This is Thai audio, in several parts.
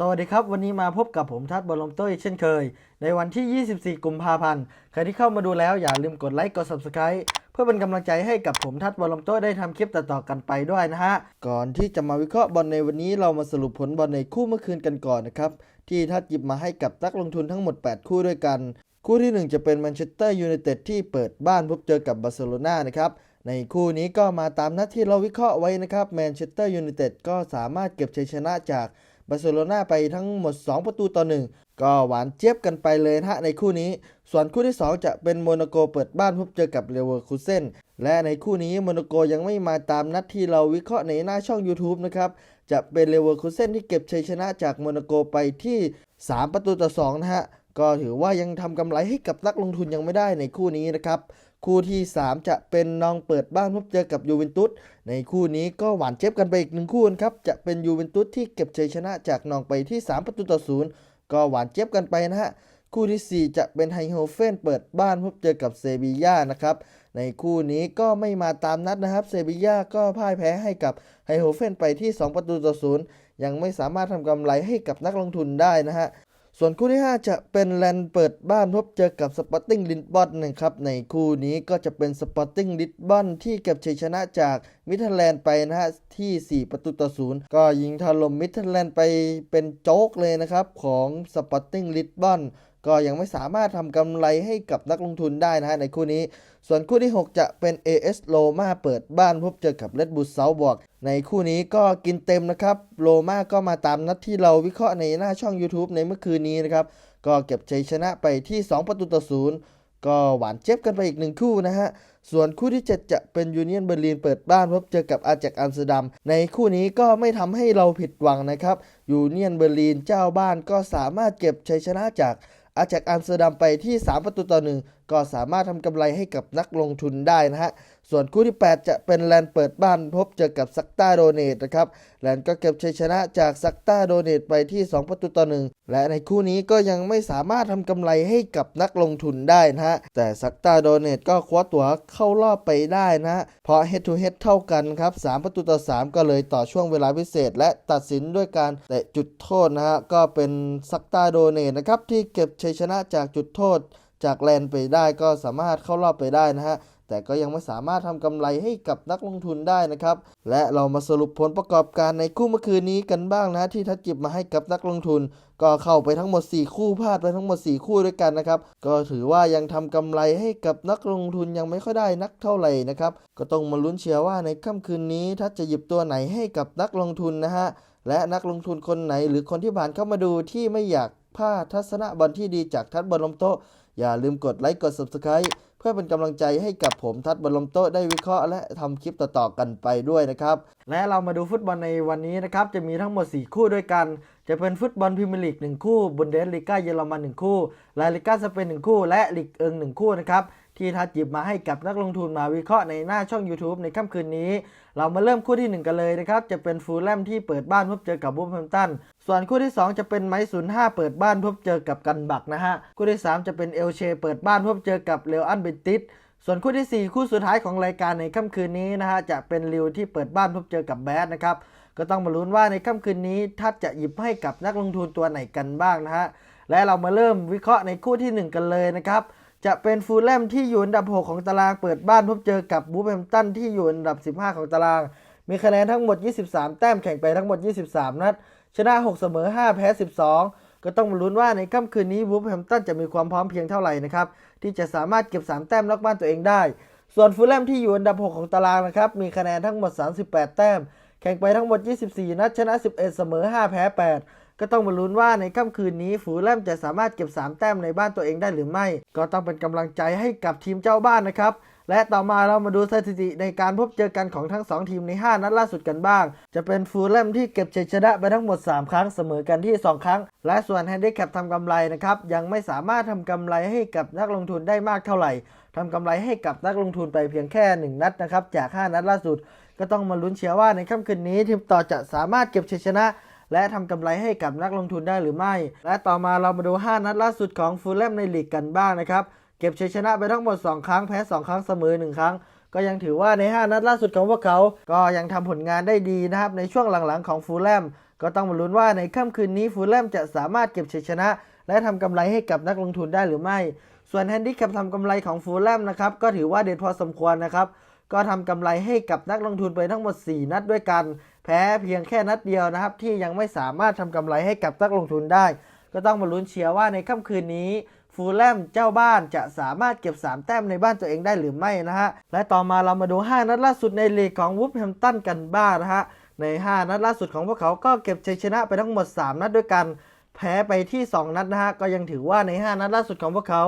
สวัสดีครับ วันนี้มาพบกับผมทัศน์บรมโต้ยเช่นเคย ในวันที่ 24 กุมภาพันธ์ ใครที่เข้ามาดูแล้วอย่าลืมกดไลค์กด Subscribe เพื่อเป็นกำลังใจให้กับผมทัศน์บรมโต้ยได้ทำคลิปต่อๆกันไปด้วยนะฮะ ก่อนที่จะมาวิเคราะห์บอลในวันนี้เรามาสรุปผลบอลในคู่เมื่อคืนกันก่อนนะครับ ที่ทัศน์หยิบมาให้กับนักลงทุนทั้งหมด 8 คู่ด้วยกัน คู่ที่ 1 จะเป็นแมนเชสเตอร์ยูไนเต็ดที่เปิดบ้านพบเจอกับบาร์เซโลนานะครับในคู่นี้ก็มาตามนัดที่เราวิเคราะห์ไว้นะครับแมนเชสเตอร์ยูไนเต็ดก็สามารถเก็บชัยชนะจาก บาร์เซโลนาไปทั้งหมด 2 ประตูต่อ 1 ก็หวานเจี๊ยบกันไปเลยนะฮะในคู่นี้ ส่วนคู่ที่ 2 จะเป็นโมนาโกเปิดบ้านพบเจอกับเลเวอร์คูเซนและในคู่นี้โมนาโกยังไม่มาตามนัดที่เราวิเคราะห์ในหน้าช่อง YouTube นะครับ จะเป็นเลเวอร์คูเซนที่เก็บชัยชนะจากโมนาโกไปที่ 3 ประตูต่อ2นะฮะก็ถือว่ายังทำกำไรให้กับนักลงทุนยังไม่ได้ในคู่นี้นะครับ คู่ที่ 3 จะเป็นนองเปิดบ้านพบเจอกับยูเวนตุสในคู่นี้ก็หวานเจ็บกันไปอีกหนึ่งคู่นะครับจะเป็นยูเวนตุสที่เก็บชัยชนะจากนองไปที่ 3 ประตูต่อ0ก็หวานเจ็บกันไปนะฮะคู่ที่ 4 จะเป็นไฮโฮเฟนเปิดบ้านพบเจอกับเซบีย่านะครับในคู่นี้ก็ไม่มาตามนัดนะครับเซบีย่าก็พ่ายแพ้ให้กับไฮโฮเฟนไปที่ 2 ประตูต่อ0ยังไม่สามารถทำกำไรให้กับนักลงทุนได้นะฮะ ส่วนคู่ที่ 5 จะเป็นแลนเปิดบ้านพบเจอกับสปอร์ติ้งลินบอนนะครับ ในคู่นี้ก็จะเป็นสปอร์ติ้งลินบอนที่เก็บชัยชนะจากมิทเทอร์แลนด์ไปนะฮะที่ 4 ประตูต่อศูนย์ก็ยิงถล่มมิทเทอร์แลนด์ไปเป็นโจ๊กเลยนะครับ ของสปอร์ติ้งลินบอน ก็ยังไม่สามารถทำกำไรให้กับนักลงทุนได้นะฮะในคู่นี้ ส่วนคู่ที่ 6 จะเป็น AS โ o มาเปิดบ้านพบเจอกับ Red Bull Salzburg ในคู่นี้ก็กินเต็มนะครับโ o มาก็มาตามนัดที่เราวิเคราะห์ในหน้าช่อง YouTube ในเมื่อคืนนี้นะครับก็เก็บชัยชนะไปที่ 2 ประตูต่อศูนย์ก็หวานเจ็บกันไปอีกหนึ่งคู่นะฮะ ส่วนคู่ที่ 7 จะเป็นยูเนียนเบอร์ลินเปิดบ้านพบเจอกับอาแจกอัมสเตอร์ดัม ในคู่นี้ก็ไม่ทำให้เราผิดหวังนะครับ ยูเนียนเบอร์ลินเจ้าบ้านก็สามารถเก็บชัยชนะจาก อาแจกอัมสเตอร์ดัมไปที่ 3 ประตูต่อหนึ่งก็สามารถทำกำไรให้กับนักลงทุนได้นะฮะ ส่วนคู่ที่ 8 จะเป็นแลนเปิดบ้านพบเจอกับซักตาโดเนตนะครับแลนก็เก็บชัยชนะจากซักตาโดเนตไปที่ 2 ประตูต่อหนึ่งและในคู่นี้ก็ยังไม่สามารถทำกำไรให้กับนักลงทุนได้นะฮะแต่ซักตาโดเนตก็คว้าตั๋วเข้ารอบไปได้นะ เพราะ head to head เท่ากันครับ3ประตูต่อ 3 ก็เลยต่อช่วงเวลาพิเศษ และตัดสินด้วยการเตะจุดโทษนะฮะก็เป็นซักตาโดเนตนะครับที่เก็บชัยชนะจากจุดโทษจากแลนไปได้ก็สามารถเข้ารอบไปได้นะฮะ แต่ก็ยังไม่สามารถทำกำไรให้กับนักลงทุนได้นะครับ และเรามาสรุปผลประกอบการในคู่เมื่อคืนนี้กันบ้างนะที่ทัดจิบมาให้กับนักลงทุน ก็เข้าไปทั้งหมด 4 คู่พลาดไปทั้งหมด 4 คู่ด้วยกันนะครับ ก็ถือว่ายังทำกำไรให้กับนักลงทุนยังไม่ค่อยได้นักเท่าไหร่นะครับ ก็ต้องมาลุ้นเชียร์ว่าในค่ำคืนนี้ทัดจะหยิบตัวไหนให้กับนักลงทุนนะฮะ และนักลงทุนคนไหนหรือคนที่ผ่านเข้ามาดูที่ไม่อยากพลาดทัศนะบอลที่ดีจากทัดบอลลมโตอย่าลืมกดไลค์กด Subscribe พื่อเป็นกำลังใจให้กับผมทัดบอลลมโต๊ะได้วิเคราะห์และทำคลิปต่อๆกันไปด้วยนะครับ และเรามาดูฟุตบอลในวันนี้นะครับ จะมีทั้งหมด 4 คู่ด้วยกัน จะเป็นฟุตบอลพรีเมียร์ลีก1คู่บุนเดสลีกาเยอรมัน1คู่ลาลิก้าสเปน1คู่ และลีกเอิง1คู่นะครับ ที่ทัดหยิบมาให้กับนักลงทุนมาวิเคราะห์ในหน้าช่อง YouTube ในค่ำคืนนี้ เรามาเริ่มคู่ที่ 1 กันเลยนะครับ จะเป็นฟูลแลมที่เปิดบ้านพบเจอกับบูฟแฮมตันส่วนคู่ที่ 2 จะเป็นไมซ์ศูนย์ห้าเปิดบ้านพบเจอกับกันบักนะฮะคู่ที่ 3 จะเป็นเอลเชเปิดบ้านพบเจอกับเรอัลเบติสส่วนคู่ที่ 4 คู่สุดท้ายของรายการในค่ำคืนนี้นะฮะจะเป็นริวที่เปิดบ้านพบเจอกับแบดนะครับก็ต้องมาลุ้นว่าในค่ำคืนนี้ทัดจะหยิบให้กับนักลงทุนตัวไหนกันบ้างนะฮะและเรามาเริ่มวิเคราะห์ในคู่ที่ 1 กันเลยนะครับ จะเป็นฟูลแลมที่อยู่อันดับ 6 ของตารางเปิดบ้านพบเจอกับบูฟแฮมตันที่อยู่อันดับ 15 ของตาราง มีคะแนนทั้งหมด 23 แต้มแข่งไปทั้งหมด 23 นัด ชนะ 6 เสมอ 5 แพ้ 12 ก็ต้องมาลุ้นว่าในค่ำคืนนี้บูฟแฮมตันจะมีความพร้อมเพียงเท่าไหร่นะครับ ที่จะสามารถเก็บ 3 แต้มนอกบ้านตัวเองได้ ส่วนฟูลแลมที่อยู่อันดับ 6 ของตารางนะครับ มีคะแนนทั้งหมด 38 แต้ม แข่งไปทั้งหมด 24 นัด ชนะ 11 เสมอ 5 แพ้ 8 ก็ต้องมาลุ้นว่าในค่ำคืนนี้ฟูแลมจะสามารถเก็บ 3 แต้มในบ้านตัวเองได้หรือไม่ ก็ต้องเป็นกำลังใจให้กับทีมเจ้าบ้านนะครับและต่อมาเรามาดูสถิติในการพบเจอกันของทั้ง 2 ทีมใน 5 นัดล่าสุดกันบ้าง จะเป็นฟูลแลมที่เก็บชัยชนะไปทั้งหมด 3 ครั้งเสมอกันที่ 2 ครั้ง และส่วนแฮนดิแคปทำกำไรนะครับ ยังไม่สามารถทำกำไรให้กับนักลงทุนได้มากเท่าไหร่ทำกำไรให้กับนักลงทุนไปเพียงแค่ 1 นัดนะครับจาก 5 นัดล่าสุด ก็ต้องมาลุ้นเชียร์ว่าในค่ำคืนนี้ทีมต่อจะสามารถเก็บชัยชนะ และทำกำไรให้กับนักลงทุนได้หรือไม่ และต่อมาเรามาดู 5 นัดล่าสุดของฟูลแลมในลีกกันบ้างนะครับ เก็บชัยชนะไปทั้งหมด 2 ครั้งแพ้ 2 ครั้งเสมอ 1 ครั้ง ก็ยังถือว่าใน 5 นัดล่าสุดของพวกเขา ก็ยังทำผลงานได้ดีนะครับในช่วงหลังๆของฟูลแลมก็ต้องมาลุ้นว่าในค่ำคืนนี้ฟูลแลมจะสามารถเก็บชัยชนะ และทำกำไรให้กับนักลงทุนได้หรือไม่ ส่วนแฮนดิแคปทำกำไรของฟูลแลมนะครับก็ถือว่าเด็ดพอสมควรนะครับก็ทำกำไรให้กับนักลงทุนไปทั้งหมด 4 นัดด้วยกัน แพ้เพียงแค่นัดเดียวนะครับ ที่ยังไม่สามารถทำกำไรให้กับนักลงทุนได้ ก็ต้องมาลุ้นเชียร์ว่าในค่ำคืนนี้ฟูลแลมเจ้าบ้านจะสามารถเก็บ 3 แต้มในบ้านตัวเองได้หรือไม่นะฮะ และต่อมาเรามาดู 5 นัดล่าสุดในลีกของวูฟแฮมตันกันบ้างนะฮะ ใน 5 นัดล่าสุดของพวกเขาก็เก็บชัยชนะไปทั้งหมด 3 นัดด้วยกัน แพ้ไปที่ 2 นัดนะฮะ ก็ยังถือว่าใน 5 นัดล่าสุดของพวกเขา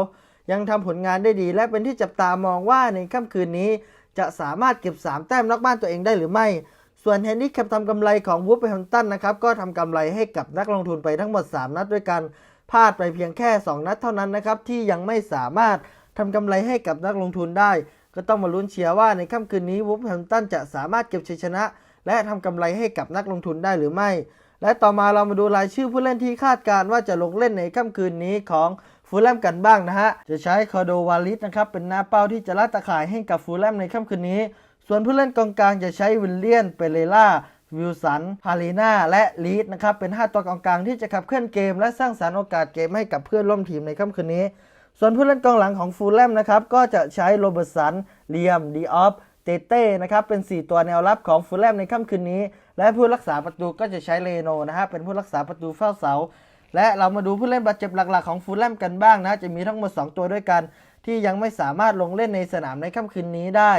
ยังทำผลงานได้ดี และเป็นที่จับตามองว่าในค่ำคืนนี้ จะสามารถเก็บ 3 แต้มนอกบ้านตัวเองได้หรือไม่ ส่วนแฮนดี้แคปทำกำไรของวูฟแฮมตันนะครับก็ทำกำไรให้กับนักลงทุนไปทั้งหมด 3 นัดด้วยกันพลาดไปเพียงแค่ 2 นัดเท่านั้นนะครับที่ยังไม่สามารถทำกำไรให้กับนักลงทุนได้ ก็ต้องมาลุ้นเชียร์ว่าในค่ำคืนนี้วูฟแฮมตันจะสามารถเก็บชัยชนะ และทำกำไรให้กับนักลงทุนได้หรือไม่ และต่อมาเรามาดูรายชื่อผู้เล่นที่คาดการณ์ว่าจะลงเล่นในค่ำคืนนี้ของฟูลแลมกันบ้างนะฮะจะใช้คอโดวาลิสนะครับเป็นหน้าเป้าที่จะล่าตะข่ายให้กับฟูลแลมในค่ำคืนนี้ ส่วนผู้เล่นกองกลางจะใช้วิลเลียน เปเรล่า วิลสัน พาลีนาและลีดนะครับ เป็น 5 ตัวกองกลางที่จะขับเคลื่อนเกม และสร้างสรรค์โอกาสเกมให้กับเพื่อนร่วมทีมในค่ำคืนนี้ ส่วนผู้เล่นกองหลังของฟูลแลมนะครับ ก็จะใช้โรเบิร์ตสัน เลียม ดีออฟ เตเต้ นะครับ เป็น 4 ตัวแนวรับของฟูลแลมในค่ำคืนนี้ และผู้รักษาประตูก็จะใช้เลโนนะฮะ เป็นผู้รักษาประตูเฝ้าเสา และเรามาดูผู้เล่นบาดเจ็บหลักๆของฟูลแลมกันบ้างนะ จะมีทั้งหมด 2 ตัวด้วยกัน ที่ยังไม่สามารถลงเล่นในสนามในค่ำคืนนี้ได้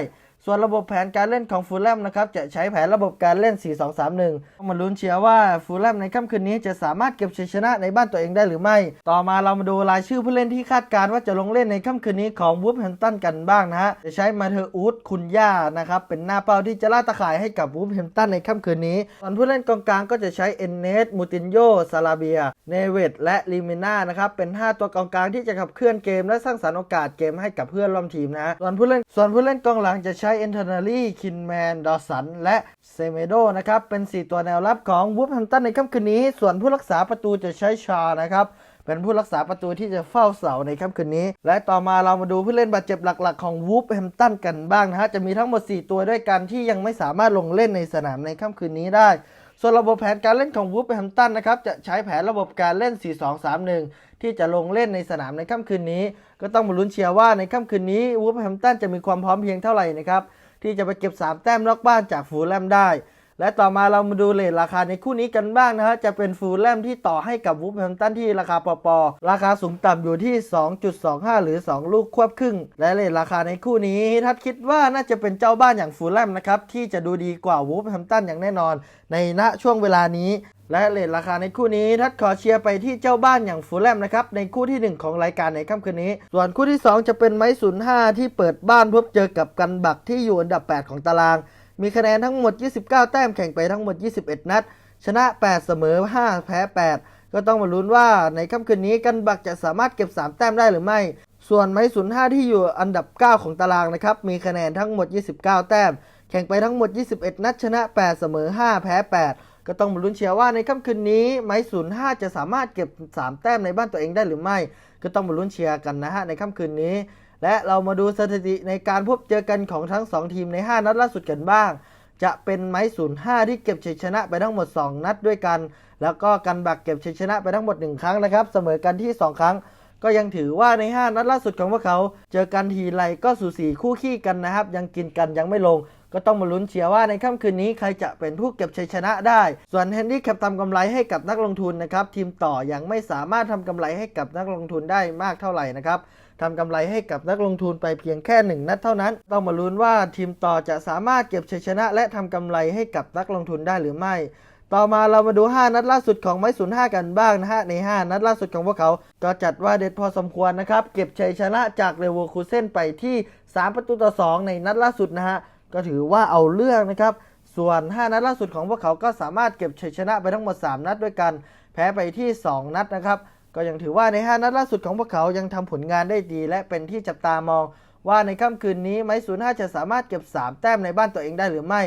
ส่วนระบบแผนการเล่นของฟูลแลมนะครับจะใช้แผนระบบการเล่น 4-2-3-1 มาลุ้นเชียร์ว่าฟูลแลมในค่ำคืนนี้จะสามารถเก็บชัยชนะในบ้านตัวเองได้หรือไม่ ต่อมาเรามาดูรายชื่อผู้เล่นที่คาดการณ์ว่าจะลงเล่นในค่ำคืนนี้ของวูฟแฮมตันกันบ้างนะฮะจะใช้มาเธออูดคุณย่านะครับเป็นหน้าเป้าที่จะล่าตะข่ายให้กับวูฟแฮมตันในค่ำคืนนี้ส่วนผู้เล่นกองกลางก็จะใช้เอนเนสมูตินโยซาลาเบีย เนเวตและลิมิน่านะครับเป็น 5 ตัวกองกลางที่จะขับเคลื่อนเกม และสร้างสรรค์โอกาสเกมให้กับเพื่อนร่วมทีมนะฮะส่วนผู้เล่นส่วนผู้เล่นกองหลังจะใช้เอนเทอร์นาลีคินแมน ดอสัน และเซเมโดนะครับ เป็น 4 ตัวแนวรับของวูฟแฮมตันในค่ำคืนนี้ ส่วนผู้รักษาประตูจะใช้ชานะครับ เป็นผู้รักษาประตูที่จะเฝ้าเสาในค่ำคืนนี้ และต่อมาเรามาดูผู้เล่นบาดเจ็บหลักๆ ของวูฟแฮมตันกันบ้างนะฮะ จะมีทั้งหมด 4 ตัวด้วยกันที่ยังไม่สามารถลงเล่นในสนามในค่ำคืนนี้ได้ส่วนระบบแผนการเล่นของวูฟแฮมตันนะครับจะใช้แผนระบบการเล่น 4-2-3-1 ที่จะลงเล่นในสนามในค่ำคืนนี้ ก็ต้องมาลุ้นเชียร์ว่าในค่ำคืนนี้วูฟแฮมตันจะมีความพร้อมเพียงเท่าไหร่นะครับที่จะไปเก็บ 3 แต้มนอกบ้านจากฟูลแลมได้ และต่อมาเรามาดูเลทราคาในคู่นี้กันบ้างนะฮะจะเป็นฟูลแลมที่ต่อให้กับวูฟแฮมตันที่ราคาปอปอราคาสูงต่ำอยู่ที่ 2.25 หรือ 2 ลูกควบครึ่ง และเลทราคาในคู่นี้ทัดคิดว่าน่าจะเป็นเจ้าบ้านอย่างฟูลแลมนะครับที่จะดูดีกว่าวูฟแฮมตันอย่างแน่นอน ในณช่วงเวลานี้และเลทราคาในคู่นี้ทัดขอเชียร์ไปที่เจ้าบ้านอย่างฟูลแลมนะครับในคู่ที่ 1 ของรายการในค่ำคืนนี้ ส่วนคู่ที่ 2 จะเป็นไม้ศูนย์ห้าที่เปิดบ้านพบเจอกับกันบักที่อยู่อันดับ 8 ของตาราง มีคะแนนทั้งหมด 29 แต้มแข่งไปทั้งหมด 21 นัด ชนะ 8 เสมอ 5 แพ้ 8 ก็ต้องมาลุ้นว่าในค่ำคืนนี้กันบักจะสามารถเก็บ 3 แต้มได้หรือไม่ ส่วนไม้ศูนย์ห้าที่อยู่อันดับ 9 ของตารางนะครับ มีคะแนนทั้งหมด 29 แต้ม แข่งไปทั้งหมด 21 นัด ชนะ 8 เสมอ 5 แพ้ 8 ก็ต้องมาลุ้นเชียร์ว่าในค่ำคืนนี้ ไม้ศูนย์ห้าจะสามารถเก็บ 3 แต้มในบ้านตัวเองได้หรือไม่ ก็ต้องมาลุ้นเชียร์กันนะฮะในค่ำคืนนี้ และเรามาดูสถิติในการพบเจอกันของทั้ง 2 ทีมใน 5 นัดล่าสุดกันบ้าง จะเป็นไม้ศูนย์ห้าที่เก็บชัยชนะไปทั้งหมด 2 นัดด้วยกัน แล้วก็กันบักเก็บชัยชนะไปทั้งหมด 1 ครั้งนะครับ เสมอกันที่ 2 ครั้ง ก็ยังถือว่าใน 5 นัดล่าสุดของพวกเขา เจอกันทีไรก็สูสีคู่ขี้กันนะครับ ยังกินกันยังไม่ลง ก็ต้องมาลุ้นเชียร์ว่าในค่ำคืนนี้ใครจะเป็นผู้เก็บชัยชนะได้ ส่วนเฮนรี่แคปทำกำไรให้กับนักลงทุนนะครับทีมต่อยังไม่สามารถทำกำไรให้กับนักลงทุนได้มากเท่าไหร่นะครับ ทำกำไรให้กับนักลงทุนไปเพียงแค่หนึ่งนัดเท่านั้น ต้องมาลุ้นว่าทีมต่อจะสามารถเก็บชัยชนะ และทำกำไรให้กับนักลงทุนได้หรือไม่ ต่อมาเรามาดู 5 นัดล่าสุดของไม้ศูนย์ห้ากันบ้างนะฮะใน 5 นัดล่าสุดของพวกเขา ก็จัดว่าเด็ดพอสมควรนะครับเก็บชัยชนะจากเรเวอร์คูเซนไปที่ 3 ประตูต่อ 2 ในนัดล่าสุดนะฮะก็ถือว่าเอาเรื่องนะครับส่วน 5 นัดล่าสุดของพวกเขาก็สามารถเก็บชัยชนะไปทั้งหมด 3 นัดด้วยกัน แพ้ไปที่ 2 นัดนะครับ ก็ยังถือว่าใน 5 นัดล่าสุดของพวกเขายังทำผลงานได้ดี และเป็นที่จับตามอง ว่าในค่ำคืนนี้ไม้ศูนย์ห้าจะสามารถเก็บ 3 แต้มในบ้านตัวเองได้หรือไม่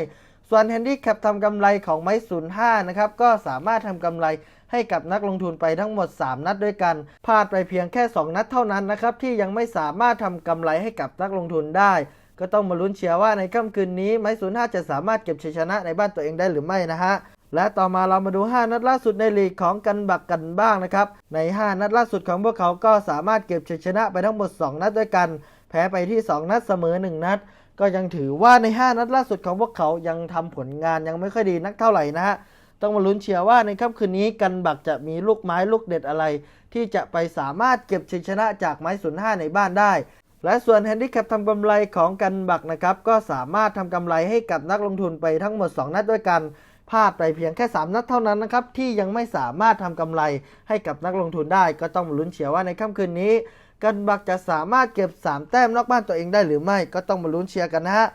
ส่วนแฮนดี้แคปทำกำไรของไม้ศูนย์ห้านะครับก็สามารถทำกำไรให้กับนักลงทุนไปทั้งหมด 3 นัดด้วยกันพลาดไปเพียงแค่ 2 นัดเท่านั้นนะครับที่ยังไม่สามารถทำกำไรให้กับนักลงทุนได้ ก็ต้องมาลุ้นเชียร์ว่าในค่ำคืนนี้ไม้ศูนย์ห้าจะสามารถเก็บชัยชนะในบ้านตัวเองได้หรือไม่นะฮะ และต่อมาเรามาดู 5 นัดล่าสุดในลีกของกันบักกันบ้างนะครับ ใน 5 นัดล่าสุดของพวกเขาก็สามารถเก็บชัยชนะไปทั้งหมด 2 นัดด้วยกัน แพ้ไปที่ 2 นัดเสมอ 1 นัด ก็ยังถือว่าใน 5 นัดล่าสุดของพวกเขายังทำผลงานยังไม่ค่อยดีนักเท่าไหร่นะฮะต้องมาลุ้นเชียร์ว่าในค่ำคืนนี้กันบักจะมีลูกไม้ลูกเด็ดอะไร ที่จะไปสามารถเก็บชัยชนะจากไม้ศูนย์ห้าในบ้านได้และส่วนแฮนดิแคปทำกำไรของกันบักนะครับ ก็สามารถทำกำไรให้กับนักลงทุนไปทั้งหมด 2 นัดด้วยกัน พลาดไปเพียงแค่ 3 นัดเท่านั้นนะครับที่ยังไม่สามารถทำกำไรให้กับนักลงทุนได้ ก็ต้องลุ้นเชียร์ว่าในค่ำคืนนี้ กันบักจะสามารถเก็บ 3 แต้มนอกบ้านตัวเองได้หรือไม่ก็ต้องมาลุ้นเชียร์กันนะฮะ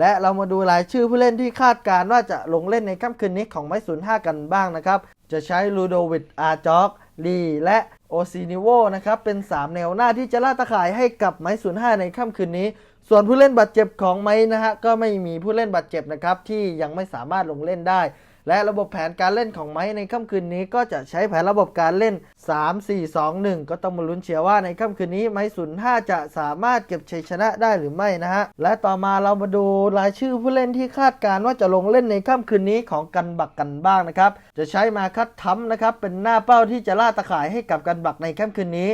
และเรามาดูรายชื่อผู้เล่นที่คาดการณ์ว่าจะลงเล่นในค่ำคืนนี้ของไม้ศูนย์ห้ากันบ้างนะครับ จะใช้ลูโดวิดอาจ็อกลีและโอซินิโวนะครับ เป็น 3 แนวหน้าที่จะล่าตะข่ายให้กับไม้ศูนย์ห้าในค่ำคืนนี้ ส่วนผู้เล่นบาดเจ็บของไม้นะฮะก็ไม่มีผู้เล่นบาดเจ็บนะครับที่ยังไม่สามารถลงเล่นได้ และระบบแผนการเล่นของไม้ในค่ำคืนนี้ก็จะใช้แผนระบบการเล่น 3 4 2 1 ก็ต้องมาลุ้นเชียร์ว่าในค่ำคืนนี้ไม้ศูนย์ห้าจะสามารถเก็บชัยชนะได้หรือไม่นะฮะและต่อมาเรามาดูรายชื่อผู้เล่นที่คาดการณ์ว่าจะลงเล่นในค่ำคืนนี้ของกันบักกันบ้างนะครับจะใช้มาคัดทัมนะครับเป็นหน้าเป้าที่จะล่าตะข่ายให้กับกันบักในค่ำคืนนี้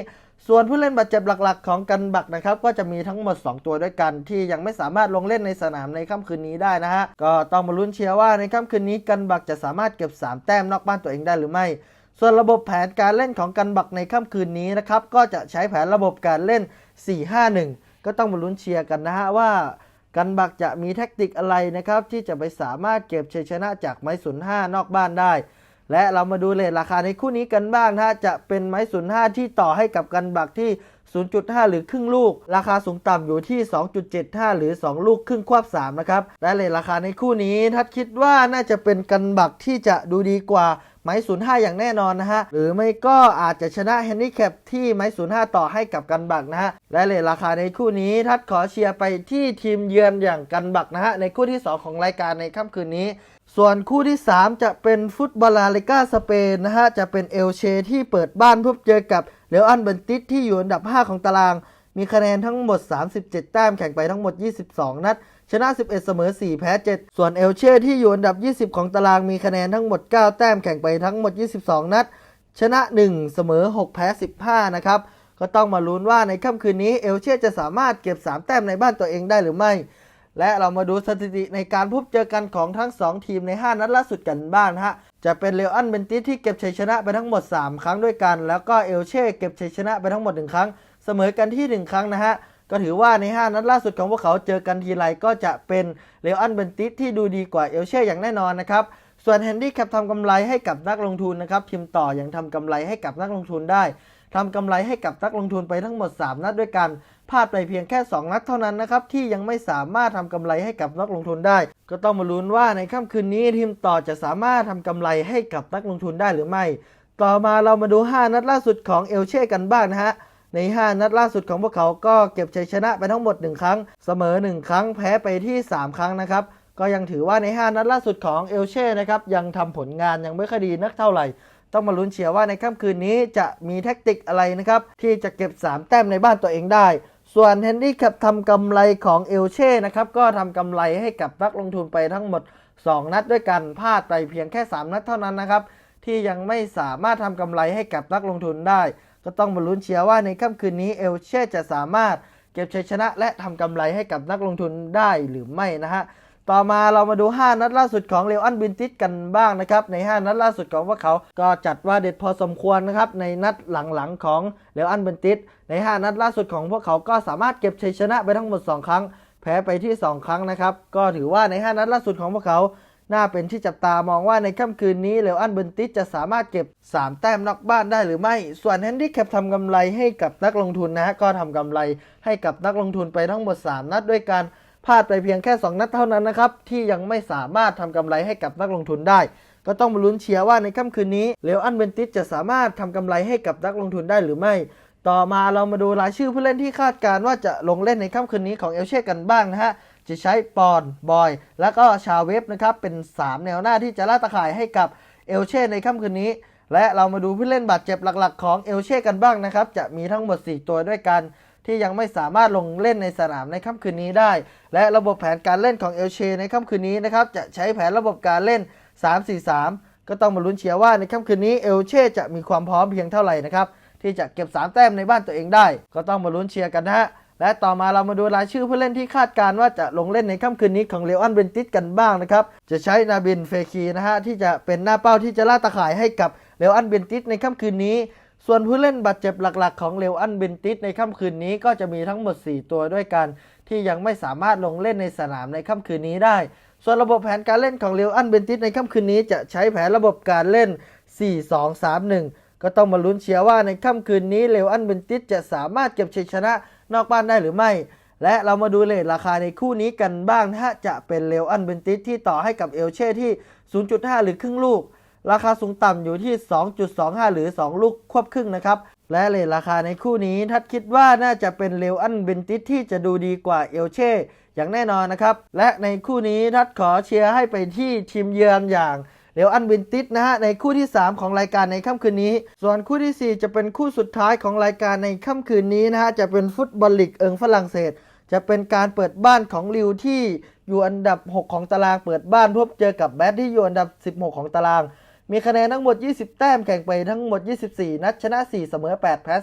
ส่วนผู้เล่นบาดเจ็บหลักๆ ของกันบักนะครับก็จะมีทั้งหมด 2 ตัวด้วยกันที่ยังไม่สามารถลงเล่นในสนามในค่ำคืนนี้ได้นะฮะก็ต้องมาลุ้นเชียร์ว่าในค่ำคืนนี้กันบักจะสามารถเก็บ 3 แต้มนอกบ้านตัวเองได้หรือไม่ ส่วนระบบแผนการเล่นของกันบักในค่ำคืนนี้นะครับก็จะใช้แผนระบบการเล่น 4-5-1 ก็ต้องมาลุ้นเชียร์กันนะฮะว่ากันบักจะมีแท็กติกอะไรนะครับที่จะไปสามารถเก็บชัยชนะจากไม้ศูนย์ห้านอกบ้านได้ และเรามาดูเลทราคาในคู่นี้กันบ้างนะฮะจะเป็นไม้ศูนย์ห้าที่ต่อให้กับกันบักที่ 0.5 หรือครึ่งลูก ราคาสูงต่ำอยู่ที่ 2.75 หรือ 2 ลูกครึ่งควบ3นะครับและเลทราคาในคู่นี้ทัดคิดว่าน่าจะเป็นกันบักที่จะดูดีกว่าไม้05อย่างแน่นอนนะฮะ หรือไม่ก็อาจจะชนะแฮนดิแคปที่ไม้05ต่อให้กับกันบักนะฮะ และเลทราคาในคู่นี้ทัดขอเชียร์ไปที่ทีมเยือนอย่างกันบักนะฮะ ในคู่ที่ 2 ของรายการในค่ำคืนนี้ ส่วนคู่ที่ 3 จะเป็นฟุตบอลลาลิก้าสเปนนะฮะ จะเป็นเอลเชที่เปิดบ้านพบเจอกับเรอัลเบนติสที่อยู่อันดับ 5 ของตาราง มีคะแนนทั้งหมด 37 แต้มแข่งไปทั้งหมด 22 นัด ชนะ 11 เสมอ 4 แพ้ 7 ส่วนเอลเช่ที่อยู่อันดับ 20 ของตารางมีคะแนนทั้งหมด 9 แต้มแข่งไปทั้งหมด 22 นัด ชนะ 1 เสมอ 6 แพ้ 15 นะครับ ก็ต้องมาลุ้นว่าในค่ำคืนนี้เอลเช่จะสามารถเก็บ 3 แต้มในบ้านตัวเองได้หรือไม่ และเรามาดูสถิติในการพบเจอกันของทั้ง 2 ทีมใน 5 นัดล่าสุดกันบ้างฮะ จะเป็นเรอัลเบนติสที่เก็บชัยชนะไปทั้งหมด 3 ครั้งด้วยกัน แล้วก็เอลเช่เก็บชัยชนะไปทั้งหมด 1 ครั้ง เสมอกันที่ 1 ครั้งนะฮะ ก็ถือว่าใน 5 นัดล่าสุดของพวกเขาเจอกันทีไรก็จะเป็นเรอัลเบนติสที่ดูดีกว่าเอลเช่อย่างแน่นอนนะครับ ส่วนแฮนดี้แคปทำกำไรให้กับนักลงทุนนะครับพิมต่อยังทำกำไรให้กับนักลงทุนได้ทำกำไรให้กับนักลงทุนไปทั้งหมด 3 นัดด้วยกัน พลาดไปเพียงแค่ 2 นัดเท่านั้นนะครับที่ยังไม่สามารถทำกำไรให้กับนักลงทุนได้ ก็ต้องมาลุ้นว่าในค่ำคืนนี้ทีมต่อจะสามารถทำกำไรให้กับนักลงทุนได้หรือไม่ ต่อมาเรามาดู 5 นัดล่าสุดของเอลเช่กันบ้างนะฮะใน 5 นัดล่าสุดของพวกเขาก็เก็บชัยชนะไปทั้งหมด 1 ครั้ง เสมอ 1 ครั้งแพ้ไปที่ 3 ครั้งนะครับก็ยังถือว่าใน 5 นัดล่าสุดของเอลเช่นะครับยังทำผลงานยังไม่ค่อยดีนักเท่าไหร่ ต้องมาลุ้นเชียร์ว่าในค่ำคืนนี้จะมีแท็กติกอะไรนะครับที่จะเก็บ 3 แต้มในบ้านตัวเองได้ ส่วนแฮนดี้แคปทำกำไรของเอลเช่นะครับก็ทำกำไรให้กับนักลงทุนไปทั้งหมด 2 นัดด้วยกันพลาดไปเพียงแค่ 3 นัดเท่านั้นนะครับที่ยังไม่สามารถทำกำไรให้กับนักลงทุนได้ ก็ต้องมาลุ้นเชียร์ว่าในค่ำคืนนี้เอลเช่จะสามารถเก็บชัยชนะและทำกำไรให้กับนักลงทุนได้หรือไม่นะฮะ ต่อมาเรามาดู 5 นัดล่าสุดของเลอันบินติสกันบ้างนะครับ ใน 5 นัดล่าสุดของพวกเขาก็จัดว่าเด็ดพอสมควรนะครับ ในนัดหลังๆของเลอันบินติสใน 5 นัดล่าสุดของพวกเขาก็สามารถเก็บชัยชนะไปทั้งหมด 2 ครั้ง แพ้ไปที่ 2 ครั้งนะครับ ก็ถือว่าใน 5 นัดล่าสุดของพวกเขา น่าเป็นที่จับตามองว่าในค่ำคืนนี้เลอันเบนติสจะสามารถเก็บ 3 แต้มนอกบ้านได้หรือไม่ ส่วนแฮนดี้แคปทำกำไรให้กับนักลงทุนนะฮะก็ทำกำไรให้กับนักลงทุนไปทั้งหมด 3 นัดด้วยกัน พลาดไปเพียงแค่ 2 นัดเท่านั้นนะครับ ที่ยังไม่สามารถทำกำไรให้กับนักลงทุนได้ ก็ต้องมาลุ้นเชียร์ว่าในค่ำคืนนี้เลอันเบนติสจะสามารถทำกำไรให้กับนักลงทุนได้หรือไม่ ต่อมาเรามาดูรายชื่อผู้เล่นที่คาดการณ์ว่าจะลงเล่นในค่ำคืนนี้ของเอลเช่กันบ้างนะฮะจะใช้ปอนบอย แล้วก็ชาเวฟนะครับเป็น 3 แนวหน้าที่จะล่าตะข่ายให้กับเอลเช่ในค่ำคืนนี้ และเรามาดูผู้เล่นบาดเจ็บหลักๆ ของเอลเช่กันบ้างนะครับจะมีทั้งหมด 4 ตัวด้วยกัน ที่ยังไม่สามารถลงเล่นในสนามในค่ำคืนนี้ได้ และระบบแผนการเล่นของเอลเชในค่ำคืนนี้นะครับจะใช้แผนระบบการเล่น 3-4-3 ก็ต้องมาลุ้นเชียร์ว่าในค่ำคืนนี้เอลเชจะมีความพร้อมเพียงเท่าไหร่นะครับที่จะเก็บ 3 แต้มในบ้านตัวเองได้ ก็ต้องมาลุ้นเชียร์กันนะฮะและต่อมาเรามาดูรายชื่อผู้เล่นที่คาดการว่าจะลงเล่นในค่ำคืนนี้ของเลออนเบนติสกันบ้างนะครับ จะใช้นาบินเฟคีนะฮะที่จะเป็นหน้าเป้าที่จะล่าตะข่ายให้กับเลออนเบนติสในค่ำคืนนี้ ส่วนผู้เล่นบาดเจ็บหลักๆ ของเลวอันเบนติสในค่ำคืนนี้ก็จะมีทั้งหมด 4 ตัวด้วยกัน ที่ยังไม่สามารถลงเล่นในสนามในค่ำคืนนี้ได้ ส่วนระบบแผนการเล่นของเลวอันเบนติสในค่ำคืนนี้จะใช้แผนระบบการเล่น 4-2-3-1 ก็ต้องมาลุ้นเชียร์ว่าในค่ำคืนนี้เลวอันเบนติสจะสามารถเก็บชัยชนะนอกบ้านได้หรือไม่ และเรามาดูเลทราคาในคู่นี้กันบ้างนะฮะจะเป็นเลวอันเบนติสที่ต่อให้กับเอลเช่ที่ 0.5 หรือครึ่งลูก ราคาสูงต่ำอยู่ที่ 2.25 หรือ 2 ลูกควบครึ่งนะครับ และเลทราคาในคู่นี้ทัดคิดว่าน่าจะเป็นเลวอันเบนติสที่จะดูดีกว่าเอลเช่อย่างแน่นอนนะครับ และในคู่นี้ทัดขอเชียร์ให้ไปที่ทีมเยือนอย่างเลวอันเบนติสนะฮะในคู่ที่ 3 ของรายการในค่ำคืนนี้ ส่วนคู่ทีสี่ 4 จะเป็นคู่สุดท้ายของรายการในค่ำคืนนี้นะฮะจะเป็นฟุตบอลลีกเอิงฝรั่งเศส จะเป็นการเปิดบ้านของลิวที่อยู่อันดับ 6 ของตารางเปิดบ้านพบเจอกับแบดที่อยู่อันดับ 16 ของตาราง มีคะแนนทั้งหมด 20 แต้มแข่งไปทั้งหมด 24 นัดชนะ 4 เสมอ 8 แพ้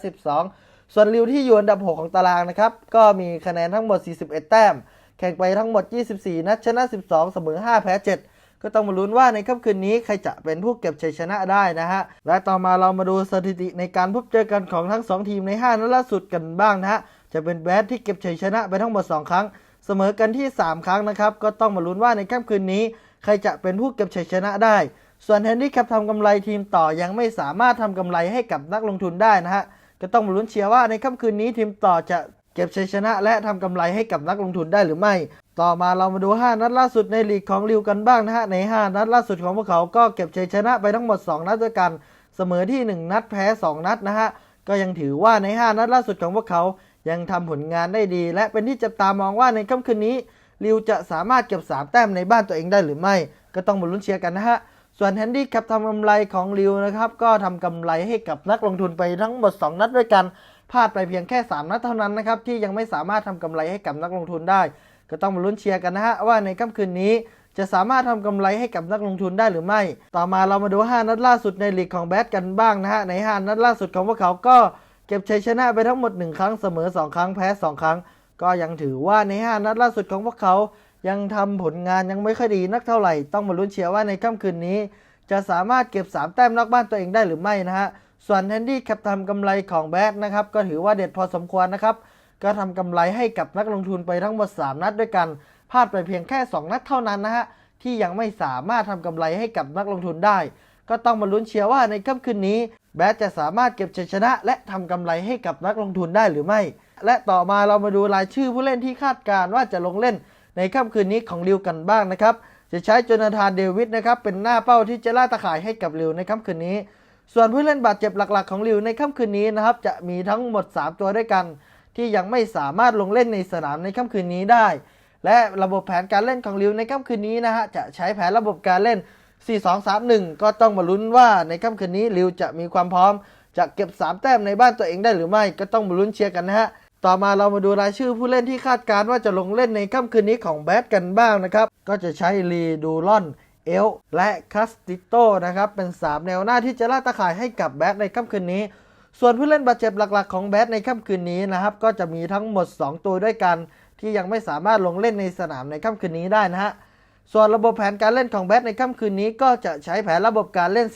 12 ส่วนลิวที่อยู่อันดับ 6 ของตารางนะครับ ก็มีคะแนนทั้งหมด 41 แต้ม แข่งไปทั้งหมด 24 นัดชนะ 12 เสมอ 5 แพ้ 7 ก็ต้องมาลุ้นว่าในค่ำคืนนี้ใครจะเป็นผู้เก็บชัยชนะได้นะฮะ และต่อมาเรามาดูสถิติในการพบเจอกันของทั้ง 2 ทีมใน 5 นัดล่าสุดกันบ้างนะฮะ จะเป็นแบดที่เก็บชัยชนะไปทั้งหมด 2 ครั้ง เสมอกันที่ 3 ครั้งนะครับ ก็ต้องมาลุ้นว่าในค่ำคืนนี้ ใครจะเป็นผู้เก็บชัยชนะได้ ส่วนแฮนดี้แคปทำกำไรทีมต่อยังไม่สามารถทำกำไรให้กับนักลงทุนได้นะฮะ ก็ต้องมาลุ้นเชียร์ว่าในค่ำคืนนี้ทีมต่อจะเก็บชัยชนะ และทำกำไรให้กับนักลงทุนได้หรือไม่ ต่อมาเรามาดู 5 นัดล่าสุดในลีกของลิวกันบ้างนะฮะ ใน 5 นัดล่าสุดของพวกเขาก็เก็บชัยชนะไปทั้งหมด 2 นัดด้วยกัน เสมอที่ 1 นัดแพ้ 2 นัดนะฮะ ก็ยังถือว่าใน 5 นัดล่าสุดของพวกเขายังทำผลงานได้ดี และเป็นที่จับตามองว่าในค่ำคืนนี้ลิวจะสามารถเก็บ 3 แต้มในบ้านตัวเองได้หรือไม่ ก็ต้องมาลุ้นเชียร์กันนะฮะ ส่วนแฮนดี้แคปทำกำไรของลิวนะครับก็ทำกำไรให้กับนักลงทุนไปทั้งหมด 2 นัดด้วยกันพลาดไปเพียงแค่ 3 นัดเท่านั้นนะครับที่ยังไม่สามารถทำกำไรให้กับนักลงทุนได้ ก็ต้องมาลุ้นเชียร์กันนะฮะว่าในค่ำคืนนี้จะสามารถทำกำไรให้กับนักลงทุนได้หรือไม่ ต่อมาเรามาดู 5 นัดล่าสุดในลีกของแบทกันบ้างนะฮะ ใน 5 นัดล่าสุดของพวกเขาก็เก็บชัยชนะไปทั้งหมด 1 ครั้งเสมอ 2 ครั้งแพ้ 2 ครั้ง ก็ยังถือว่าใน 5 นัดล่าสุดของพวกเขา ยังทำผลงานยังไม่ค่อยดีนักเท่าไหร่ ต้องมาลุ้นเชียร์ว่าในค่ำคืนนี้ จะสามารถเก็บ 3 แต้มนอกบ้านตัวเองได้หรือไม่นะฮะ ส่วนแฮนดี้แคปทำกำไรของแบทนะครับ ก็ถือว่าเด็ดพอสมควรนะครับ ก็ทำกำไรให้กับนักลงทุนไปทั้งหมด 3 นัดด้วยกัน พลาดไปเพียงแค่ 2 นัดเท่านั้นนะฮะ ที่ยังไม่สามารถทำกำไรให้กับนักลงทุนได้ ก็ต้องมาลุ้นเชียร์ว่าในค่ำคืนนี้แบทจะสามารถเก็บชัยชนะ และทำกำไรให้กับนักลงทุนได้หรือไม่ และต่อมาเรามาดูรายชื่อผู้เล่นที่คาดการณ์ว่าจะลงเล่น ในค่ำคืนนี้ของริวกันบ้างนะครับ จะใช้โจนาธานเดวิดนะครับเป็นหน้าเป้าที่จะล่าตะข่ายให้กับริวในค่ำคืนนี้ ส่วนผู้เล่นบาดเจ็บหลักๆ ของริวในค่ำคืนนี้นะครับจะมีทั้งหมด 3 ตัวด้วยกัน ที่ยังไม่สามารถลงเล่นในสนามในค่ำคืนนี้ได้ และระบบแผนการเล่นของริวในค่ำคืนนี้นะฮะจะใช้แผนระบบการเล่น 4-2-3-1 ก็ต้องมาลุ้นว่าในค่ำคืนนี้ริวจะมีความพร้อมจะเก็บ 3 แต้มในบ้านตัวเองได้หรือไม่ก็ต้องมาลุ้นเชียร์กันนะฮะ ต่อมาเรามาดูรายชื่อผู้เล่นที่คาดการณ์ว่าจะลงเล่นในค่ำคืนนี้ของแบทกันบ้างนะครับ ก็จะใช้ลีดูลอน เอล และคัสติโตนะครับ เป็น 3 แนวหน้าที่จะล่าตะข่ายให้กับแบทในค่ำคืนนี้ ส่วนผู้เล่นบาดเจ็บหลักๆ ของแบทในค่ำคืนนี้นะครับ ก็จะมีทั้งหมด 2 ตัวด้วยกัน ที่ยังไม่สามารถลงเล่นในสนามในค่ำคืนนี้ได้นะฮะส่วนระบบแผนการเล่นของแบทในค่ำคืนนี้ก็จะใช้แผนระบบการเล่น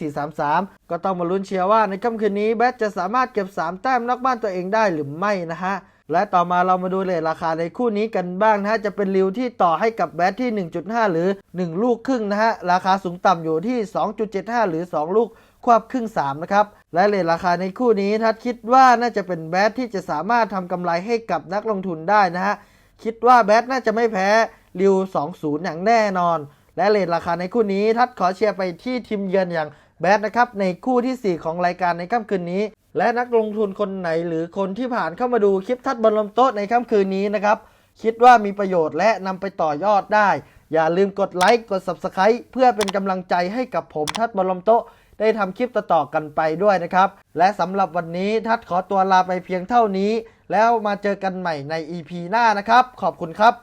4-3-3 ก็ต้องมาลุ้นเชียร์ว่าในค่ำคืนนี้แบทจะสามารถเก็บ 3 แต้มนอกบ้านตัวเองได้หรือไม่นะฮะ และต่อมาเรามาดูเลทราคาในคู่นี้กันบ้างนะฮะจะเป็นริวที่ต่อให้กับแบทที่ 1.5 หรือ 1 ลูกครึ่งนะฮะราคาสูงต่ำอยู่ที่ 2.75 หรือ 2 ลูกควบครึ่ง 3 นะครับ และเลทราคาในคู่นี้ทัดคิดว่าน่าจะเป็นแบทที่จะสามารถทำกำไรให้กับนักลงทุนได้นะฮะคิดว่าแบทน่าจะไม่แพ้ริว 2-0 อย่างแน่นอน และเลทราคาในคู่นี้ทัดขอเชียร์ไปที่ทีมเยือนอย่างแบทนะครับในคู่ทีสี่4 ของรายการในค่ำคืนนี้ และนักลงทุนคนไหนหรือคนที่ผ่านเข้ามาดูคลิปทัดบอลลมโต๊ะในค่ำคืนนี้นะครับ คิดว่ามีประโยชน์และนำไปต่อยอดได้ อย่าลืมกดไลค์กด Subscribe เพื่อเป็นกำลังใจให้กับผมทัดบอลลมโต๊ะได้ทำคลิปต่อๆกันไปด้วยนะครับ และสำหรับวันนี้ทัดขอตัวลาไปเพียงเท่านี้ แล้วมาเจอกันใหม่ใน EP หน้านะครับ ขอบคุณครับ